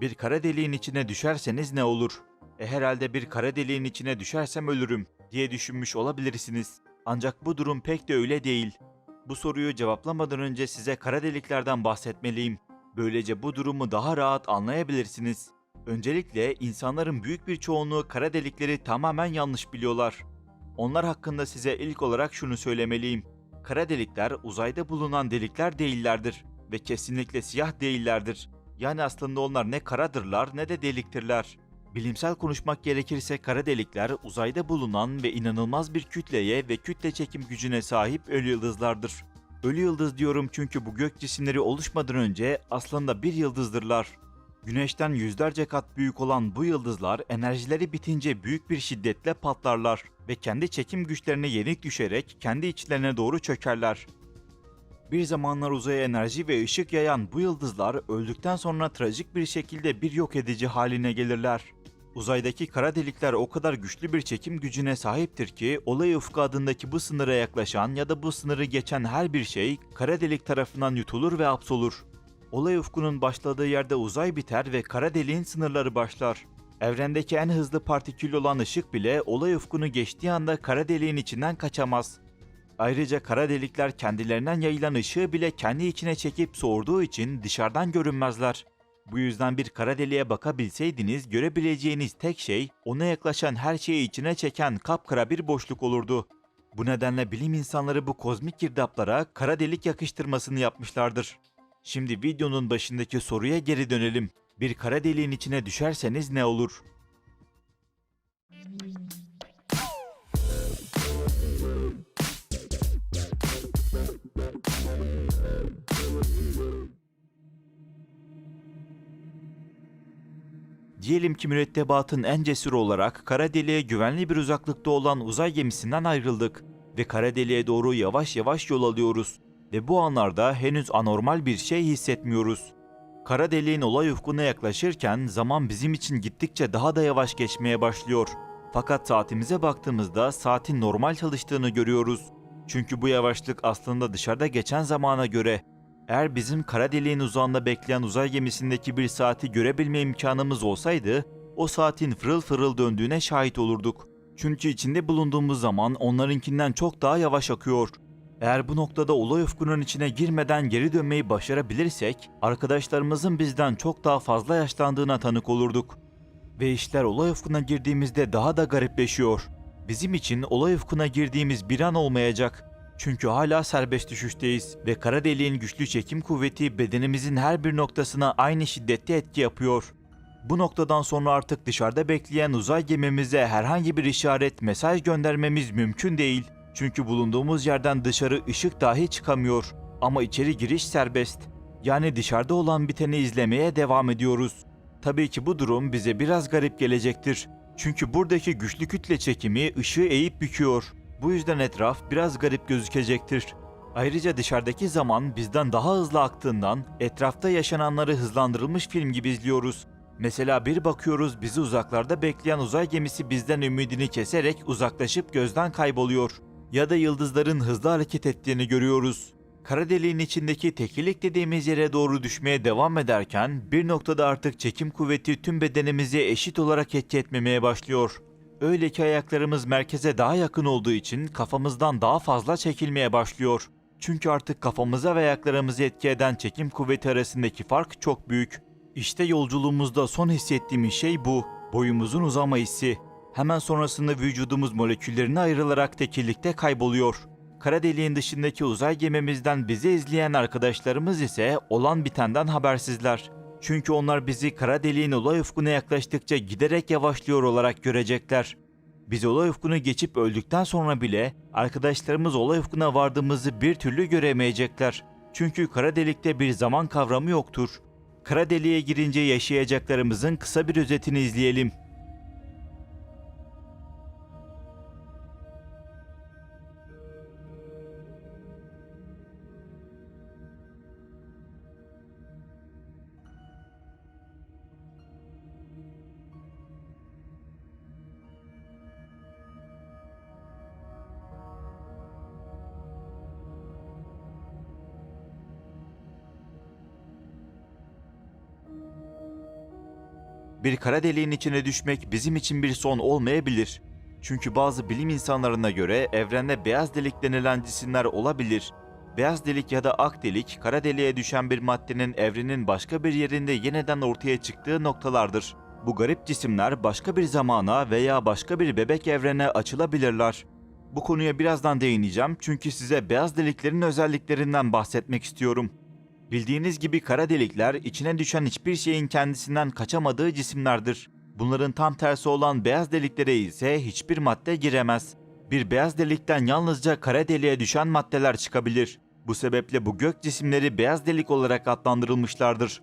Bir kara deliğin içine düşerseniz ne olur? E herhalde bir kara deliğin içine düşersem ölürüm diye düşünmüş olabilirsiniz. Ancak bu durum pek de öyle değil. Bu soruyu cevaplamadan önce size kara deliklerden bahsetmeliyim. Böylece bu durumu daha rahat anlayabilirsiniz. Öncelikle insanların büyük bir çoğunluğu kara delikleri tamamen yanlış biliyorlar. Onlar hakkında size ilk olarak şunu söylemeliyim. Kara delikler uzayda bulunan delikler değillerdir ve kesinlikle siyah değillerdir. Yani aslında onlar ne karadırlar ne de deliktirler. Bilimsel konuşmak gerekirse kara delikler uzayda bulunan ve inanılmaz bir kütleye ve kütle çekim gücüne sahip ölü yıldızlardır. Ölü yıldız diyorum çünkü bu gök cisimleri oluşmadan önce aslında bir yıldızdırlar. Güneşten yüzlerce kat büyük olan bu yıldızlar enerjileri bitince büyük bir şiddetle patlarlar ve kendi çekim güçlerine yenik düşerek kendi içlerine doğru çökerler. Bir zamanlar uzaya enerji ve ışık yayan bu yıldızlar öldükten sonra trajik bir şekilde bir yok edici haline gelirler. Uzaydaki kara delikler o kadar güçlü bir çekim gücüne sahiptir ki olay ufku adındaki bu sınıra yaklaşan ya da bu sınırı geçen her bir şey kara delik tarafından yutulur ve hapsolur. Olay ufkunun başladığı yerde uzay biter ve kara deliğin sınırları başlar. Evrendeki en hızlı partikül olan ışık bile olay ufkunu geçtiği anda kara deliğin içinden kaçamaz. Ayrıca kara delikler kendilerinden yayılan ışığı bile kendi içine çekip soğurduğu için dışarıdan görünmezler. Bu yüzden bir kara deliğe bakabilseydiniz görebileceğiniz tek şey ona yaklaşan her şeyi içine çeken kapkara bir boşluk olurdu. Bu nedenle bilim insanları bu kozmik girdaplara kara delik yakıştırmasını yapmışlardır. Şimdi videonun başındaki soruya geri dönelim. Bir kara deliğin içine düşerseniz ne olur? Diyelim ki mürettebatın en cesur olarak kara deliğe güvenli bir uzaklıkta olan uzay gemisinden ayrıldık ve kara deliğe doğru yavaş yavaş yol alıyoruz ve bu anlarda henüz anormal bir şey hissetmiyoruz. Kara deliğin olay ufkuna yaklaşırken zaman bizim için gittikçe daha da yavaş geçmeye başlıyor. Fakat saatimize baktığımızda saatin normal çalıştığını görüyoruz. Çünkü bu yavaşlık aslında dışarıda geçen zamana göre eğer bizim kara deliğin uzağında bekleyen uzay gemisindeki bir saati görebilme imkanımız olsaydı, o saatin fırıl fırıl döndüğüne şahit olurduk. Çünkü içinde bulunduğumuz zaman onlarınkinden çok daha yavaş akıyor. Eğer bu noktada olay ufkunun içine girmeden geri dönmeyi başarabilirsek, arkadaşlarımızın bizden çok daha fazla yaşlandığına tanık olurduk. Ve işler olay ufkuna girdiğimizde daha da garipleşiyor. Bizim için olay ufkuna girdiğimiz bir an olmayacak. Çünkü hala serbest düşüşteyiz ve kara deliğin güçlü çekim kuvveti bedenimizin her bir noktasına aynı şiddette etki yapıyor. Bu noktadan sonra artık dışarıda bekleyen uzay gemimize herhangi bir işaret, mesaj göndermemiz mümkün değil. Çünkü bulunduğumuz yerden dışarı ışık dahi çıkamıyor. Ama içeri giriş serbest. Yani dışarıda olan biteni izlemeye devam ediyoruz. Tabii ki bu durum bize biraz garip gelecektir. Çünkü buradaki güçlü kütle çekimi ışığı eğip büküyor. Bu yüzden etraf biraz garip gözükecektir. Ayrıca dışarıdaki zaman bizden daha hızlı aktığından etrafta yaşananları hızlandırılmış film gibi izliyoruz. Mesela bir bakıyoruz bizi uzaklarda bekleyen uzay gemisi bizden ümidini keserek uzaklaşıp gözden kayboluyor. Ya da yıldızların hızlı hareket ettiğini görüyoruz. Kara deliğin içindeki tekillik dediğimiz yere doğru düşmeye devam ederken bir noktada artık çekim kuvveti tüm bedenimize eşit olarak etki etmemeye başlıyor. Öyle ki ayaklarımız merkeze daha yakın olduğu için kafamızdan daha fazla çekilmeye başlıyor. Çünkü artık kafamıza ve ayaklarımızı etki eden çekim kuvveti arasındaki fark çok büyük. İşte yolculuğumuzda son hissettiğimiz şey bu. Boyumuzun uzama hissi. Hemen sonrasında vücudumuz moleküllerine ayrılarak tekillikte kayboluyor. Kara deliğin dışındaki uzay gemimizden bizi izleyen arkadaşlarımız ise olan bitenden habersizler. Çünkü onlar bizi kara deliğin olay ufkuna yaklaştıkça giderek yavaşlıyor olarak görecekler. Biz olay ufkunu geçip öldükten sonra bile arkadaşlarımız olay ufkuna vardığımızı bir türlü göremeyecekler. Çünkü kara delikte bir zaman kavramı yoktur. Kara deliğe girince yaşayacaklarımızın kısa bir özetini izleyelim. Bir kara deliğin içine düşmek bizim için bir son olmayabilir. Çünkü bazı bilim insanlarına göre evrende beyaz delik denilen cisimler olabilir. Beyaz delik ya da ak delik, kara deliğe düşen bir maddenin evrenin başka bir yerinde yeniden ortaya çıktığı noktalardır. Bu garip cisimler başka bir zamana veya başka bir bebek evrene açılabilirler. Bu konuya birazdan değineceğim çünkü size beyaz deliklerin özelliklerinden bahsetmek istiyorum. Bildiğiniz gibi kara delikler içine düşen hiçbir şeyin kendisinden kaçamadığı cisimlerdir. Bunların tam tersi olan beyaz deliklere ise hiçbir madde giremez. Bir beyaz delikten yalnızca kara deliğe düşen maddeler çıkabilir. Bu sebeple bu gök cisimleri beyaz delik olarak adlandırılmışlardır.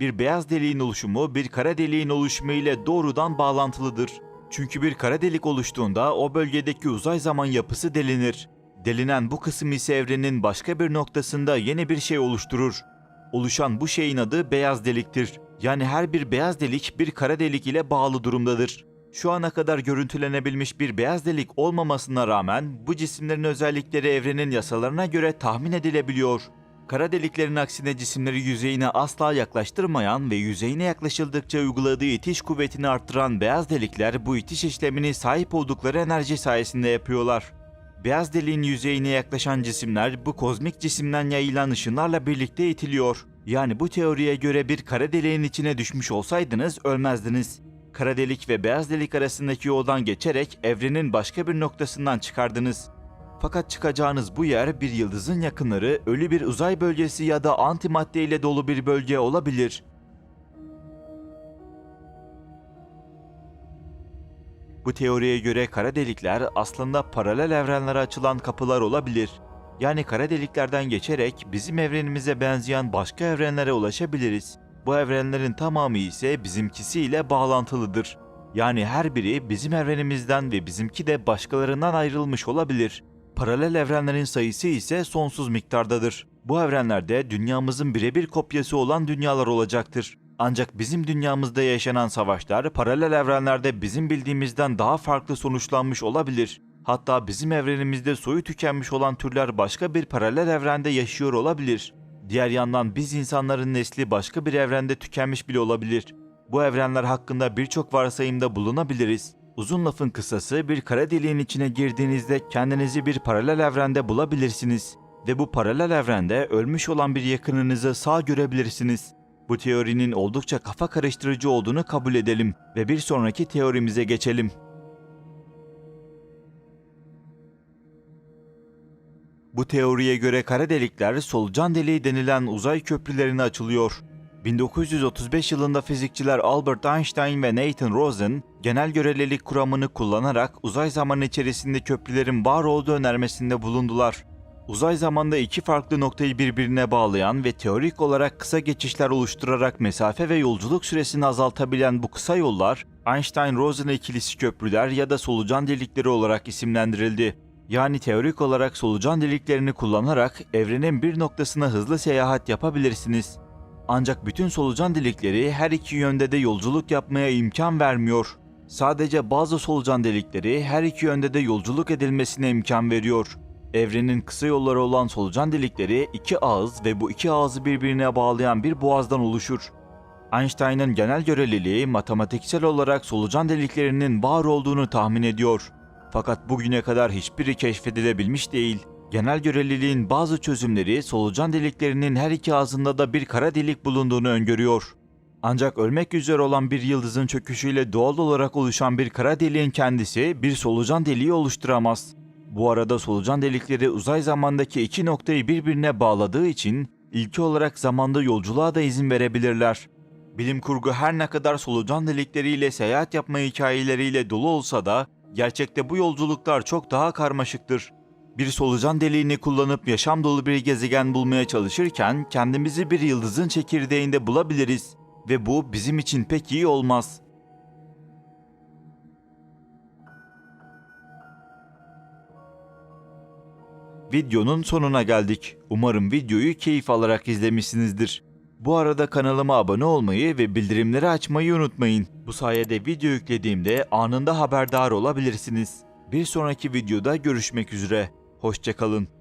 Bir beyaz deliğin oluşumu bir kara deliğin oluşumu ile doğrudan bağlantılıdır. Çünkü bir kara delik oluştuğunda o bölgedeki uzay zaman yapısı delinir. Delinen bu kısım ise evrenin başka bir noktasında yeni bir şey oluşturur. Oluşan bu şeyin adı beyaz deliktir. Yani her bir beyaz delik bir kara delik ile bağlı durumdadır. Şu ana kadar görüntülenebilmiş bir beyaz delik olmamasına rağmen bu cisimlerin özellikleri evrenin yasalarına göre tahmin edilebiliyor. Kara deliklerin aksine cisimleri yüzeyine asla yaklaştırmayan ve yüzeyine yaklaşıldıkça uyguladığı itiş kuvvetini arttıran beyaz delikler bu itiş işlemini sahip oldukları enerji sayesinde yapıyorlar. Beyaz deliğin yüzeyine yaklaşan cisimler bu kozmik cisimden yayılan ışınlarla birlikte itiliyor. Yani bu teoriye göre bir kara deliğin içine düşmüş olsaydınız ölmezdiniz. Kara delik ve beyaz delik arasındaki yoldan geçerek evrenin başka bir noktasından çıkardınız. Fakat çıkacağınız bu yer bir yıldızın yakınları, ölü bir uzay bölgesi ya da antimadde ile dolu bir bölge olabilir. Bu teoriye göre kara delikler aslında paralel evrenlere açılan kapılar olabilir. Yani kara deliklerden geçerek bizim evrenimize benzeyen başka evrenlere ulaşabiliriz. Bu evrenlerin tamamı ise bizimkisiyle bağlantılıdır. Yani her biri bizim evrenimizden ve bizimki de başkalarından ayrılmış olabilir. Paralel evrenlerin sayısı ise sonsuz miktardadır. Bu evrenlerde dünyamızın birebir kopyası olan dünyalar olacaktır. Ancak bizim dünyamızda yaşanan savaşlar paralel evrenlerde bizim bildiğimizden daha farklı sonuçlanmış olabilir. Hatta bizim evrenimizde soyu tükenmiş olan türler başka bir paralel evrende yaşıyor olabilir. Diğer yandan biz insanların nesli başka bir evrende tükenmiş bile olabilir. Bu evrenler hakkında birçok varsayımda bulunabiliriz. Uzun lafın kısası bir kara deliğin içine girdiğinizde kendinizi bir paralel evrende bulabilirsiniz. Ve bu paralel evrende ölmüş olan bir yakınınızı sağ görebilirsiniz. Bu teorinin oldukça kafa karıştırıcı olduğunu kabul edelim ve bir sonraki teorimize geçelim. Bu teoriye göre kara delikler solucan deliği denilen uzay köprülerine açılıyor. 1935 yılında fizikçiler Albert Einstein ve Nathan Rosen genel görelilik kuramını kullanarak uzay zamanı içerisinde köprülerin var olduğu önermesinde bulundular. Uzay zamanda iki farklı noktayı birbirine bağlayan ve teorik olarak kısa geçişler oluşturarak mesafe ve yolculuk süresini azaltabilen bu kısa yollar Einstein-Rosen ikilisi köprüler ya da solucan delikleri olarak isimlendirildi. Yani teorik olarak solucan deliklerini kullanarak evrenin bir noktasına hızlı seyahat yapabilirsiniz. Ancak bütün solucan delikleri her iki yönde de yolculuk yapmaya imkan vermiyor. Sadece bazı solucan delikleri her iki yönde de yolculuk edilmesine imkan veriyor. Evrenin kısa yolları olan solucan delikleri iki ağız ve bu iki ağzı birbirine bağlayan bir boğazdan oluşur. Einstein'ın genel göreliliği matematiksel olarak solucan deliklerinin var olduğunu tahmin ediyor. Fakat bugüne kadar hiçbiri keşfedilebilmiş değil. Genel göreliliğin bazı çözümleri solucan deliklerinin her iki ağzında da bir kara delik bulunduğunu öngörüyor. Ancak ölmek üzere olan bir yıldızın çöküşüyle doğal olarak oluşan bir kara deliğin kendisi bir solucan deliği oluşturamaz. Bu arada solucan delikleri uzay zamandaki iki noktayı birbirine bağladığı için ilki olarak zamanda yolculuğa da izin verebilirler. Bilim kurgu her ne kadar solucan delikleriyle seyahat yapma hikayeleriyle dolu olsa da gerçekte bu yolculuklar çok daha karmaşıktır. Bir solucan deliğini kullanıp yaşam dolu bir gezegen bulmaya çalışırken kendimizi bir yıldızın çekirdeğinde bulabiliriz ve bu bizim için pek iyi olmaz. Videonun sonuna geldik. Umarım videoyu keyif alarak izlemişsinizdir. Bu arada kanalıma abone olmayı ve bildirimleri açmayı unutmayın. Bu sayede video yüklediğimde anında haberdar olabilirsiniz. Bir sonraki videoda görüşmek üzere. Hoşçakalın.